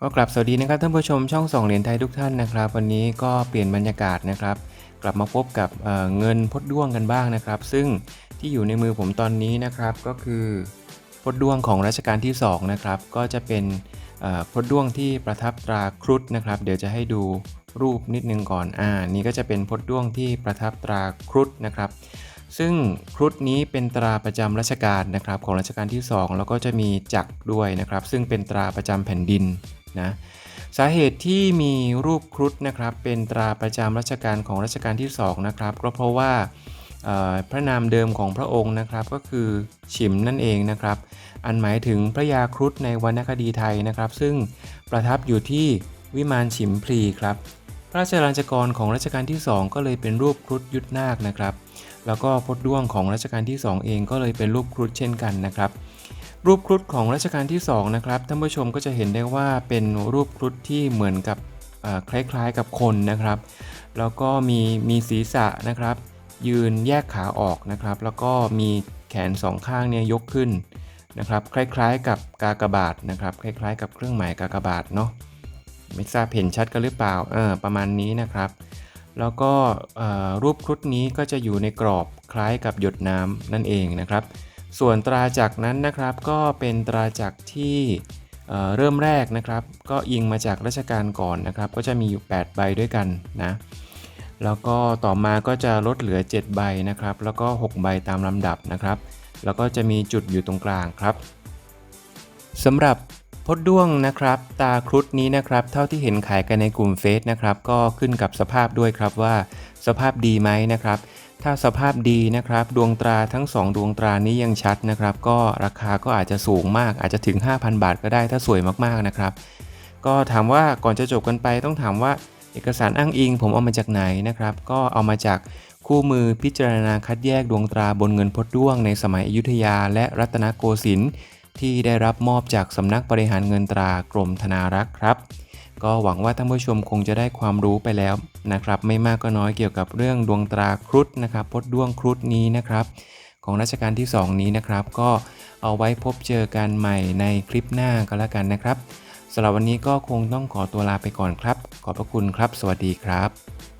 ก็กลับสวัสดีนะครับท่านผู้ชมช่องส่องเหรียญไทยทุกท่านนะครับ วันนี้ก็เปลี่ยนบรรยากาศนะครับ กลับมาพบกับเเงินพดด้วงกันบ้างนะครับ ซึ่งที่อยู่ในมือผมตอนนี้นะครับก็คือพดด้วงของรัชกาลที่2นะครับก็จะเป็นพดด้วงที่ประทับตราครุฑนะครับ เดี๋ยวจะให้ดูรูปนิดนึงก่อนอ่านี่ก็จะเป็นพดด้วงที่ประทับตราครุฑนะครับ ซึ่งครุฑนี้เป็นตราประจำรัชกาลนะครับของรัชกาลที่ 2 แล้วก็จะมีจักรด้วยนะครับ ซึ่งเป็นตราประจำแผ่นดิน นะสาเหตุที่มีรูปครุฑนะครับเป็นตราประจำรัชกาลของรัชกาลที่2นะครับก็เพราะว่าพระนามเดิมของพระองค์นะครับก็คือฉิมนั่นเองนะครับ อันหมายถึงพระยาครุฑในวรรณคดีไทยนะครับ ซึ่งประทับอยู่ที่วิมานฉิมพลีครับพระราชลัญจกรของรัชกาลที่ 2 ก็เลยเป็นรูปครุฑยุทธนาคนะครับ แล้วก็พดด้วงของรัชกาลที่ 2 เองก็เลยเป็นรูปครุฑเช่นกันนะครับ รูปครุฑของรัชกาลที่2นะครับท่านผู้ชมก็จะเห็นได้ว่าเป็นรูปครุฑที่เหมือนกับคล้ายๆกับคนนะครับ แล้วก็มีมีศีรษะนะครับ ยืนแยกขาออกนะครับ แล้วก็มีแขนสองข้างเนี่ยยกขึ้นนะครับ คล้ายๆ กับกากบาทนะครับ คล้ายๆ กับเครื่องหมายกากบาทเนาะไม่ทราบเห็นชัดกันหรือเปล่าเออประมาณนี้นะครับ แล้วก็รูปครุฑนี้ก็จะอยู่ในกรอบคล้ายกับหยดน้ำนั่นเองนะครับ ส่วนตราจักรนั้นนะครับก็เป็นตราจักรที่เอ่อเริ่มแรกนะครับ ก็อิงมาจากรัชกาลก่อนนะครับ ก็จะมีอยู่ 8 ใบด้วยกันนะแล้วก็ต่อมาก็จะลดเหลือ 7 ใบนะครับ แล้วก็ 6 ใบตามลำดับนะครับ แล้วก็จะมีจุดอยู่ตรงกลางครับสำหรับพดด้วงนะครับ ตาครุฑนี้นะครับ เท่าที่เห็นขายกันในกลุ่มเฟซนะครับ ก็ขึ้นกับสภาพด้วยครับว่า สภาพดีไหมนะครับ ถ้าสภาพดีนะครับ ดวงตราทั้ง 2 ดวงตรานี้ยังชัดนะครับ ก็ราคาก็อาจจะสูงมาก อาจจะถึง 5,000 บาทก็ได้ถ้าสวยมากๆนะครับ ก็ถามว่าก่อนจะจบกันไปต้องถามว่าเอกสารอ้างอิงผมเอามาจากไหนนะครับ ก็เอามาจากคู่มือพิจารณาคัดแยกดวงตราบนเงินพดด้วงในสมัยอยุธยาและรัตนโกสินทร์ที่ได้รับมอบจากสำนักบริหารเงินตรากรมธนารักษ์ครับ ก็หวังว่าท่านผู้ชมคงจะได้ความรู้ไปแล้วนะครับ ไม่มากก็น้อยเกี่ยวกับเรื่องดวงตราครุฑนะครับพดดวงครุฑนี้นะครับ ของรัชกาลที่ 2 นี้นะครับ ก็เอาไว้พบเจอกันใหม่ในคลิปหน้าก็แล้วกันนะครับสำหรับวันนี้ก็คงต้องขอตัวลาไปก่อนครับ ขอบพระคุณครับ สวัสดีครับ